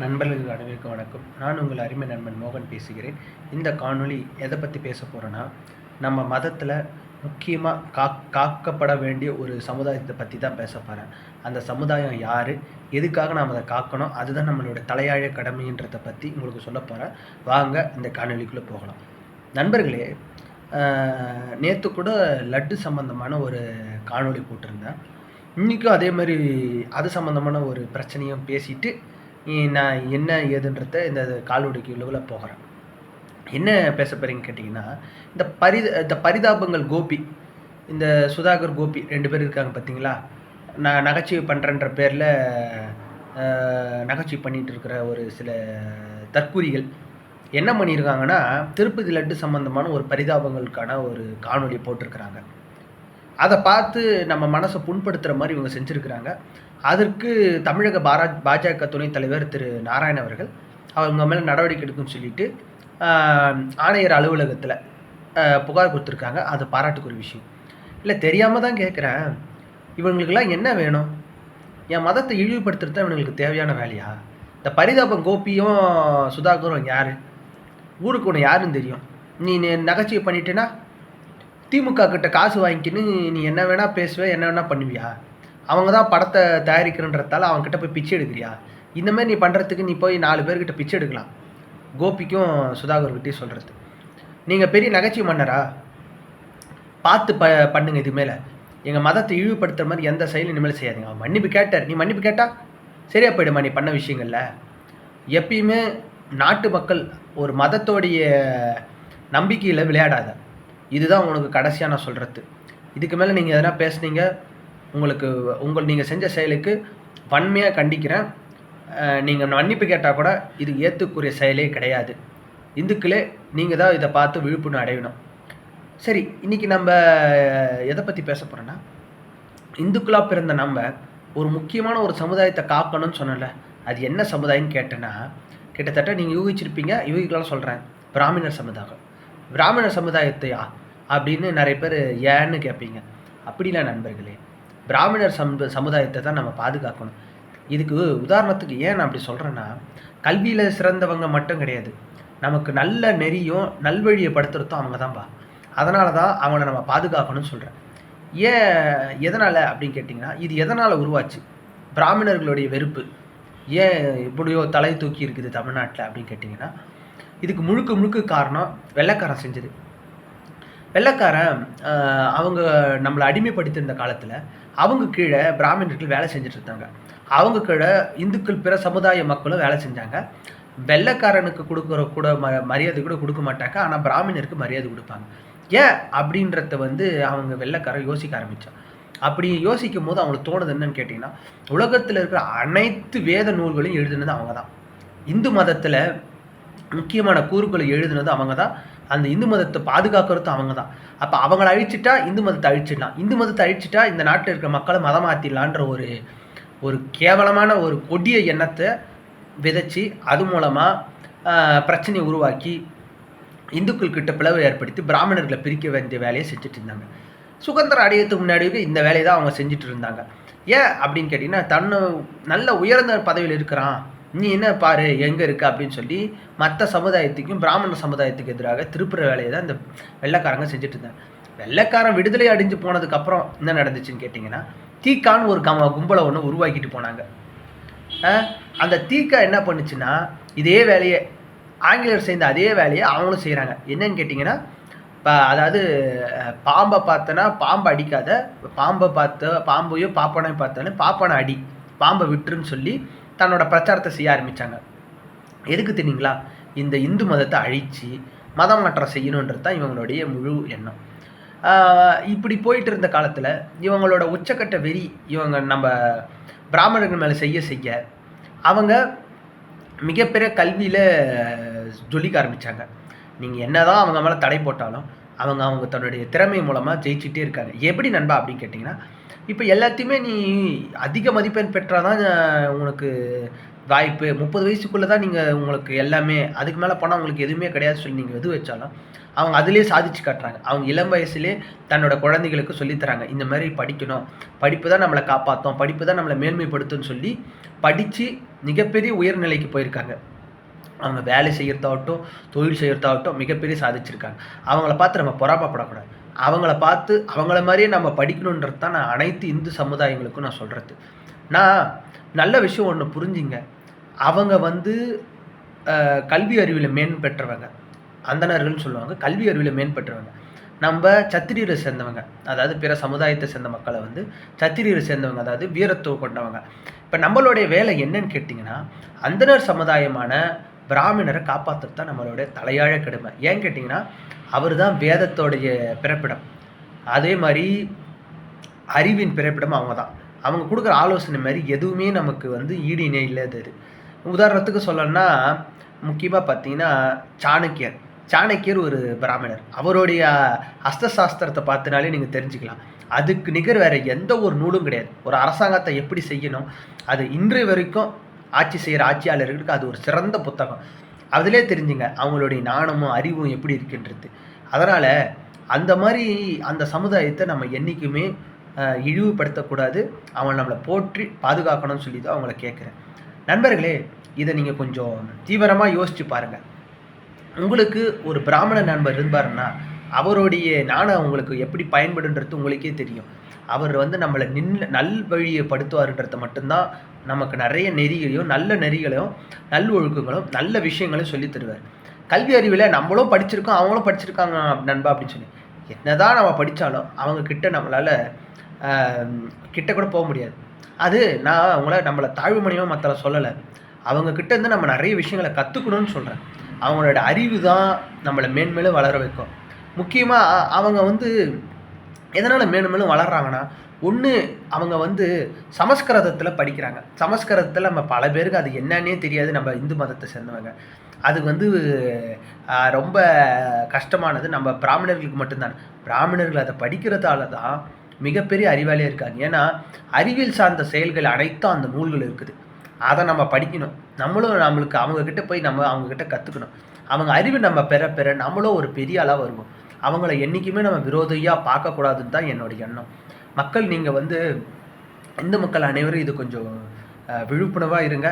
நண்பர்களுக்கு அனைவருக்கும் வணக்கம். நான் உங்கள் அருமை நண்பன் மோகன் பேசுகிறேன். இந்த காணொளி எதை பற்றி பேச போகிறேன்னா நம்ம மதத்தில் முக்கியமாக கா காக்கப்பட வேண்டிய ஒரு சமுதாயத்தை பற்றி தான் பேச போகிறேன் அந்த சமுதாயம் யார்? எதுக்காக நாம் அதை காக்கணும்? அதுதான் நம்மளோட தலையாய கடமைன்றதை பற்றி உங்களுக்கு சொல்ல போகிறேன் வாங்க இந்த காணொளிக்குள்ளே போகலாம். நண்பர்களே நேற்று கூட லட்டு சம்பந்தமான ஒரு காணொளி போட்டிருந்தேன். இன்றைக்கும் அதே மாதிரி அது சம்மந்தமான ஒரு பிரச்சனையும் பேசிட்டு நான் என்ன ஏதுன்றத இந்த கால்வடிக்கு உள்ள போகிறேன். என்ன பேச போகிறீங்கன்னு கேட்டிங்கன்னா இந்த பரி இந்த பரிதாபங்கள் கோபி இந்த சுதாகர் கோபி ரெண்டு பேர் இருக்காங்க பார்த்தீங்களா நான் நகைச்சுவை பண்ணுறன்ற பேரில் நகைச்சுவை பண்ணிகிட்டு இருக்கிற ஒரு சில தற்கூரிகள் என்ன பண்ணியிருக்காங்கன்னா திருப்பதி லட்டு சம்மந்தமான ஒரு பரிதாபங்களுக்கான ஒரு காணொளி போட்டிருக்கிறாங்க. அதை பார்த்து நம்ம மனசை புண்படுத்துகிற மாதிரி இவங்க செஞ்சுருக்கிறாங்க. அதற்கு தமிழக பாரா பாஜக துணைத் தலைவர் திரு நாராயண் அவர்கள் அவங்க மேலே நடவடிக்கை எடுக்குன்னு சொல்லிட்டு ஆணையர் அலுவலகத்தில் புகார் கொடுத்துருக்காங்க. அது பாராட்டுக்குரிய விஷயம். இல்லை தெரியாமல் தான் கேட்குறேன் இவங்களுக்கெல்லாம் என்ன வேணும்? என் மதத்தை இழிவுபடுத்துறது தான் இவங்களுக்கு தேவையான வேலையா? இந்த பரிதாபம் கோபியும் சுதாகரும் யார்? ஊருக்கு ஒன்று யாருன்னு தெரியும். நீ நீ நகைச்சுவை பண்ணிட்டேன்னா திமுக கிட்ட காசு வாங்கிக்கின்னு நீ என்ன வேணா பேசுவே என்ன வேணா பண்ணுவியா? அவங்க தான் படத்தை தயாரிக்கிறன்றதால அவங்க கிட்ட போய் பிச்சை எடுக்கிறியா? இந்த மாதிரி நீ பண்ணுறதுக்கு நீ போய் நாலு பேர்கிட்ட பிச்சை எடுக்கலாம். கோபிக்கும் சுதாகர்கிட்டையும் சொல்கிறது நீங்கள் பெரிய நகைச்சுவை மன்னரா? பார்த்து ப பண்ணுங்க இது மேலே. எங்கள் மதத்தை இழிவுபடுத்துகிற மாதிரி எந்த செயலும் இனிமேல் செய்யாதீங்க. அவன் மன்னிப்பு கேட்டார். நீ மன்னிப்பு கேட்டா? சரியா போயிடுமா நீ பண்ண விஷயங்களில்? எப்பயுமே நாட்டு மக்கள் ஒரு மதத்தோடைய நம்பிக்கையில் விளையாடாத. இதுதான் உனக்கு கடைசியாக நான் சொல்கிறது இதுக்கு மேலே நீங்கள் எதனா பேசுனீங்க உங்களுக்கு உங்கள் நீங்கள் செஞ்ச செயலுக்கு வன்மையாக கண்டிக்கிறேன். நீங்கள் மன்னிப்பு கேட்டால் கூட இது ஏற்றுக்குரிய செயலே கிடையாது. இந்துக்களே நீங்கள் தான் இதை பார்த்து விழிப்புணர்வு அடையணும். சரி இன்றைக்கி நம்ம எதை பற்றி பேச போகிறோன்னா இந்துக்களாக பிறந்த நம்ம ஒரு முக்கியமான ஒரு சமுதாயத்தை காக்கணும்னு சொன்னல அது என்ன சமுதாயம்னு கேட்டேன்னா கிட்டத்தட்ட நீங்கள் யூகிச்சிருப்பீங்க யூகிக்கலாம் சொல்கிறேன் பிராமணர் சமுதாயம். பிராமணர் சமுதாயத்தையா? அப்படின்னு நிறைய பேர் ஏன்னு கேட்பீங்க. அப்படிலாம் நண்பர்களே பிராமணர் சமு சமுதாயத்தை தான் நம்ம பாதுகாக்கணும். இதுக்கு உதாரணத்துக்கு ஏன் நான் அப்படி சொல்கிறேன்னா கல்வியில் சிறந்தவங்க மட்டும் கிடையாது. நமக்கு நல்ல நெறியும் நல்வழியை படுத்துறதும் அவங்க தான்ப்பா அதனால தான் அவங்கள நம்ம பாதுகாக்கணும்னு சொல்கிறேன் ஏன் எதனால் அப்படின்னு கேட்டிங்கன்னா இது எதனால் உருவாச்சு? பிராமணர்களுடைய வெறுப்பு. ஏன் இப்படியோ தலை தூக்கி இருக்குது தமிழ்நாட்டில் அப்படின்னு கேட்டிங்கன்னா இதுக்கு முழுக்க முழுக்க காரணம் வெள்ளைக்காரன் செஞ்சது. வெள்ளக்காரன் அவங்க நம்மளை அடிமைப்படுத்தியிருந்த காலத்தில் அவங்க கீழே பிராமணர்கள் வேலை செஞ்சுட்டு இருந்தாங்க. அவங்க கீழே இந்துக்கள் பிற சமுதாய மக்களும் வேலை செஞ்சாங்க. வெள்ளக்காரனுக்கு கொடுக்குற கூட ம மரியாதை கூட கொடுக்க மாட்டாங்க. ஆனால் பிராமணருக்கு மரியாதை கொடுப்பாங்க. ஏன்? அப்படின்றத வந்து அவங்க வெள்ளைக்காரன் யோசிக்க ஆரம்பித்தான் அப்படி யோசிக்கும் போது அவங்களுக்கு தோணுது என்னன்னு கேட்டிங்கன்னா உலகத்தில் இருக்கிற அனைத்து வேத நூல்களையும் எழுதுனது அவங்க தான் இந்து மதத்தில் முக்கியமான கூறுகளை எழுதுனது அவங்க தான் அந்த இந்து மதத்தை பாதுகாக்கிறது அவங்க தான் அப்போ அவங்கள அழிச்சிட்டா இந்து மதத்தை அழிச்சிடலாம். இந்து மதத்தை அழிச்சிட்டா இந்த நாட்டில் இருக்கிற மக்களை மதம் மாற்றிடலான்ற ஒரு ஒரு கேவலமான ஒரு கொடிய எண்ணத்தை விதைச்சி அது மூலமாக பிரச்சனையை உருவாக்கி இந்துக்கள் கிட்ட பிளவு ஏற்படுத்தி பிராமணர்களை பிரிக்க வேண்டிய வேலையை செஞ்சுட்டு இருந்தாங்க. சுதந்திரம் அடையறதுக்கு முன்னாடியே இந்த வேலையை தான் அவங்க செஞ்சுட்டு இருந்தாங்க. ஏன் அப்படின்னு கேட்டிங்கன்னா தன்னை நல்ல உயர்ந்த பதவியில் இருக்கிறான். நீ என்ன பாரு எங்கே இருக்க அப்படின்னு சொல்லி மற்ற சமுதாயத்துக்கும் பிராமண சமுதாயத்துக்கு எதிராக திருப்புற வேலையை தான் இந்த வெள்ளைக்காரங்க செஞ்சுட்டு இருந்தாங்க. வெள்ளைக்காரன் விடுதலை அடிஞ்சு போனதுக்கப்புறம் என்ன நடந்துச்சுன்னு கேட்டிங்கன்னா தீக்கான்னு ஒரு கம கும்பலை ஒன்று உருவாக்கிட்டு போனாங்க. அந்த தீக்கா என்ன பண்ணுச்சுன்னா இதே வேலையை ஆங்கிலேயர் செய்த அதே வேலையை அவங்களும் செய்கிறாங்க என்னன்னு கேட்டிங்கன்னா இப்போ அதாவது பாம்பை பார்த்தனா பாம்பை அடிக்காத பாம்பை பார்த்த பாம்பையோ பாப்பானையும் பார்த்தாலும் பாப்பானை அடி பாம்பை விட்டுருன்னு சொல்லி தன்னோட பிரச்சாரத்தை செய்ய ஆரம்பித்தாங்க எதுக்கு தெரியுங்களா? இந்த இந்து மதத்தை அழித்து மதம் மாற்றம் செய்யணுன்றது தான் இவங்களுடைய முழு எண்ணம். இப்படி போயிட்டு இருந்த காலத்தில் இவங்களோட உச்சக்கட்ட வெறி இவங்க நம்ம பிராமணர்கள் மேலே செய்ய செய்ய அவங்க மிகப்பெரிய கல்வியில் ஜொலிக்க ஆரம்பித்தாங்க நீங்கள் என்ன தான் அவங்க மேலே தடை போட்டாலும் அவங்க அவங்க தன்னுடைய திறமை மூலமாக ஜெயிச்சுட்டே இருக்காங்க. எப்படி நண்பா அப்படின்னு கேட்டிங்கன்னா இப்போ எல்லாத்தையுமே நீ அதிக மதிப்பெண் பெற்றால் தான் உனக்கு வாய்ப்பு. முப்பது வயசுக்குள்ளே தான் நீங்கள் உங்களுக்கு எல்லாமே அதுக்கு மேலே போனால் உங்களுக்கு எதுவுமே கிடையாது சொல்லி நீங்கள் எது வச்சாலும் அவங்க அதிலே சாதிச்சு காட்டுறாங்க. அவங்க இளம் வயசுலேயே தன்னோட குழந்தைகளுக்கு சொல்லித்தராங்க இந்த மாதிரி படிக்கணும். படிப்பு தான் நம்மளை காப்பாற்றும் படிப்பு தான் நம்மளை மேன்மைப்படுத்தும்னு சொல்லி படித்து மிகப்பெரிய உயர்நிலைக்கு போயிருக்காங்க. அவங்க வேலை செய்கிறதாகட்டும் தொழில் செய்கிறதாகட்டும் மிகப்பெரிய சாதிச்சிருக்காங்க. அவங்கள பார்த்து நம்ம பொறாமப்படக்கூடாது. அவங்கள பார்த்து அவங்கள மாதிரியே நம்ம படிக்கணுன்றது தான் நான் அனைத்து இந்து சமுதாயங்களுக்கும் நான் சொல்கிறது நான் நல்ல விஷயம் ஒன்று புரிஞ்சுங்க. அவங்க வந்து கல்வி அறிவில் மேம்பெற்றவங்க. அந்தணர்கள்னு சொல்லுவாங்க. கல்வி அறிவில் மேம்பெற்றவங்க. நம்ம சத்திரியரை சேர்ந்தவங்க. அதாவது பிற சமுதாயத்தை சேர்ந்த மக்களை வந்து சத்திரியரை சேர்ந்தவங்க. அதாவது வீரத்துவம் கொண்டவங்க. இப்போ நம்மளுடைய வேலை என்னன்னு கேட்டிங்கன்னா அந்தனர் சமுதாயமான பிராமணரை காப்பாற்றுறது தான் நம்மளுடைய தலையாழ கடமை. ஏன் கேட்டிங்கன்னா அவர் தான் வேதத்தோடைய பிறப்பிடம். அதே மாதிரி அறிவின் பிறப்பிடம் அவங்க தான் அவங்க கொடுக்குற ஆலோசனை மாதிரி எதுவுமே நமக்கு வந்து ஈடு இணை இல்லாதது உதாரணத்துக்கு சொல்லணும்னா முக்கியமாக பார்த்தீங்கன்னா சாணக்கியர். சாணக்கியர் ஒரு பிராமணர். அவருடைய அஸ்தசாஸ்திரத்தை பார்த்தினாலே நீங்கள் தெரிஞ்சுக்கலாம். அதுக்கு நிகர் வேறு எந்த ஒரு நூலும் கிடையாது. ஒரு அரசாங்கத்தை எப்படி செய்யணும் அது இன்று வரைக்கும் ஆட்சி செய்கிற ஆட்சியாளர்களுக்கு அது ஒரு சிறந்த புத்தகம். அதிலே தெரிஞ்சுங்க அவங்களுடைய நாணமும் அறிவும் எப்படி இருக்குன்றது. அதனால் அந்த மாதிரி அந்த சமுதாயத்தை நம்ம என்றைக்குமே இழிவுபடுத்தக்கூடாது. அவங்களை நம்மளை போற்றி பாதுகாக்கணும்னு சொல்லி தான் அவங்கள கேட்குறேன். நண்பர்களே இதை நீங்கள் கொஞ்சம் தீவிரமாக யோசித்து பாருங்கள் உங்களுக்கு ஒரு பிராமண நண்பர் இருந்தாருன்னா அவருடைய நாணம் உங்களுக்கு எப்படி பயன்படுன்றது உங்களுக்கே தெரியும். அவர் வந்து நம்மளை நின் நல் வழியை படுத்துவாருன்றத மட்டும்தான் நமக்கு நிறைய நெறிகளையும் நல்ல நெறிகளையும் நல் ஒழுக்கங்களும் நல்ல விஷயங்களையும் சொல்லி தருவார். கல்வி அறிவில் நம்மளும் படிச்சிருக்கோம் அவங்களும் படிச்சிருக்காங்க நண்பா அப்படின்னு சொல்லி. என்னதான் நம்ம படித்தாலும் அவங்க கிட்ட நம்மளால் கிட்ட கூட போக முடியாது. அது நான் அவங்கள நம்மளை தாழ்வு மணியமாக மற்ற சொல்லலை. அவங்கக்கிட்ட இருந்து நம்ம நிறைய விஷயங்களை கற்றுக்கணும்னு சொல்கிறேன் அவங்களோட அறிவு தான் நம்மளை மேன்மேலும் வளர வைக்கும். முக்கியமாக அவங்க வந்து எதனால் மேலும் மேலும் வளர்கிறாங்கன்னா ஒன்று அவங்க வந்து சமஸ்கிருதத்தில் படிக்கிறாங்க. சமஸ்கிருதத்தில் நம்ம பல பேருக்கு அது என்னன்னே தெரியாது நம்ம இந்து மதத்தை சேர்ந்தவங்க. அது வந்து ரொம்ப கஷ்டமானது. நம்ம பிராமணர்களுக்கு மட்டும்தான். பிராமணர்கள் அதை படிக்கிறதால தான் மிகப்பெரிய அறிவாளியாக இருக்காங்க. ஏன்னா அறிவியல் சார்ந்த செயல்கள் அனைத்தும் அந்த நூல்கள் இருக்குது. அதை நம்ம படிக்கணும். நம்மளும் நம்மளுக்கு அவங்கக்கிட்ட போய் நம்ம அவங்கக்கிட்ட கற்றுக்கணும் அவங்க அறிவு நம்ம பெற பெற நம்மளும் ஒரு பெரிய அளவு வருவோம். அவங்கள என்றைக்குமே நம்ம விரோதியாக பார்க்கக்கூடாதுன்னு தான் என்னோடய எண்ணம். மக்கள் நீங்கள் வந்து இந்து மக்கள் அனைவரும் இது கொஞ்சம் விழிப்புணர்வாக இருங்க.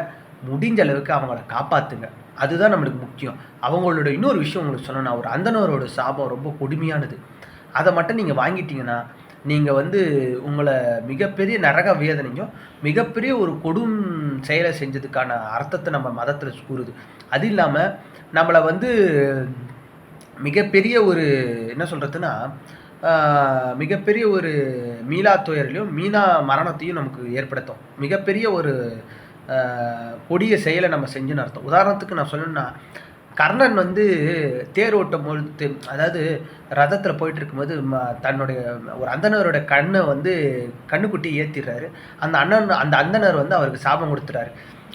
முடிஞ்ச அளவுக்கு அவங்கள காப்பாற்றுங்க அதுதான் நம்மளுக்கு முக்கியம். அவங்களோட இன்னொரு விஷயம் உங்களுக்கு சொல்லணும் ஒரு அந்தனரோட சாபம் ரொம்ப கொடுமையானது. அதை மட்டும் நீங்கள் வாங்கிட்டீங்கன்னா நீங்கள் வந்து உங்களை மிகப்பெரிய நரக வேதனையும் மிகப்பெரிய ஒரு கொடும் செயலை செஞ்சதுக்கான அர்த்தத்தை நம்ம மதத்தில் கூறுது. அது இல்லாமல் நம்மளை வந்து மிகப்பெரிய ஒரு என்ன சொல்கிறதுன்னா மிகப்பெரிய ஒரு மீளா துயரிலையும் மீனா மரணத்தையும் நமக்கு ஏற்படுத்தும். மிகப்பெரிய ஒரு கொடிய செயலை நம்ம செஞ்சுன்னு அர்த்தம். உதாரணத்துக்கு நான் சொல்லணும்னா கர்ணன் வந்து தேர் ஓட்டும் பொழுது அதாவது ரதத்தில் போயிட்டு இருக்கும்போது தன்னுடைய ஒரு அந்தனரோட கண்ணை வந்து கண்ணுக்குட்டி ஏற்றிடுறாரு அந்த அண்ணன் அந்த அந்தனர் வந்து அவருக்கு சாபம் கொடுத்துறாரு.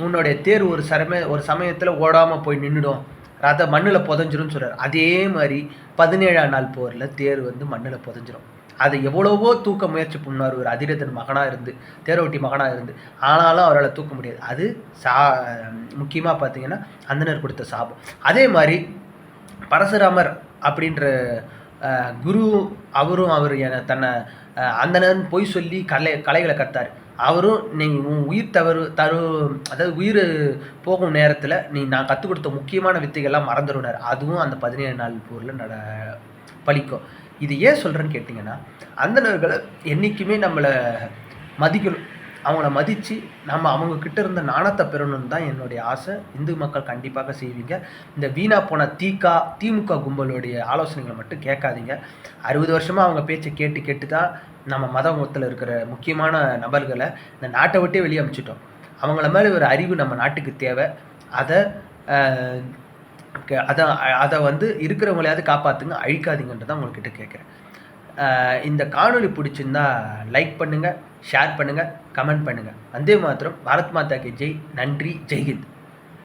உன்னுடைய தேர் ஒரு சமய ஒரு சமயத்தில் ஓடாமல் போய் நின்றுடும் ரத மண்ணில் புதஞ்சிரும்னு சொல்கிறார் அதே மாதிரி பதினேழாம் நாள் போரில் தேர் வந்து மண்ணில் புதஞ்சிரும். அதை எவ்வளவோ தூக்க முயற்சி பண்ணார் ஒரு அதிரதன் மகனாக இருந்து தேரோட்டி மகனாக இருந்து. ஆனாலும் அவரால் தூக்க முடியாது. அது சா முக்கியமாக பார்த்தீங்கன்னா அந்தனர் கொடுத்த சாபம். அதே மாதிரி பரசுராமர் அப்படின்ற குரு அவரும் அவர் என தன்னை அந்தனர்னு பொய் சொல்லி கலை கலைகளை கத்தார் அவரும் நீங்கள் உன் உயிர் தவறு தரு அதாவது உயிர் போகும் நேரத்தில் நீ நான் கற்றுக் கொடுத்த முக்கியமான வித்தைகள்லாம் மறந்துடுனார் அதுவும் அந்த பதினேழு நாள் போரில் நட பழிக்கும் இது ஏன் சொல்கிறேன்னு கேட்டிங்கன்னா அந்தனர்களை என்றைக்குமே நம்மளை மதிக்கணும். அவங்கள மதித்து நம்ம அவங்கக்கிட்ட இருந்த நாணத்தை பெறணும்னு தான் என்னுடைய ஆசை. இந்து மக்கள் கண்டிப்பாக செய்வீங்க. இந்த வீணா போன தீகா திமுக கும்பலுடைய ஆலோசனைகளை மட்டும் கேட்காதீங்க. அறுபது வருஷமாக அவங்க பேச்சை கேட்டு கேட்டு தான் நம்ம மதத்தில் இருக்கிற முக்கியமான நபர்களை இந்த நாட்டை விட்டே வெளியே அமிச்சிட்டோம். அவங்கள மேலே ஒரு அறிவு நம்ம நாட்டுக்கு தேவை. அதை அதை அதை வந்து இருக்கிறவங்களையாவது காப்பாற்றுங்க அழிக்காதீங்கன்றதான் உங்கள்கிட்ட கேட்குறேன். இந்த காணொலி பிடிச்சிருந்தா லைக் பண்ணுங்கள் ஷேர் பண்ணுங்கள் கமெண்ட் பண்ணுங்கள் வந்தே மாத்திரம் பாரத் மாதா கே ஜெய். நன்றி ஜெய்ஹிந்த்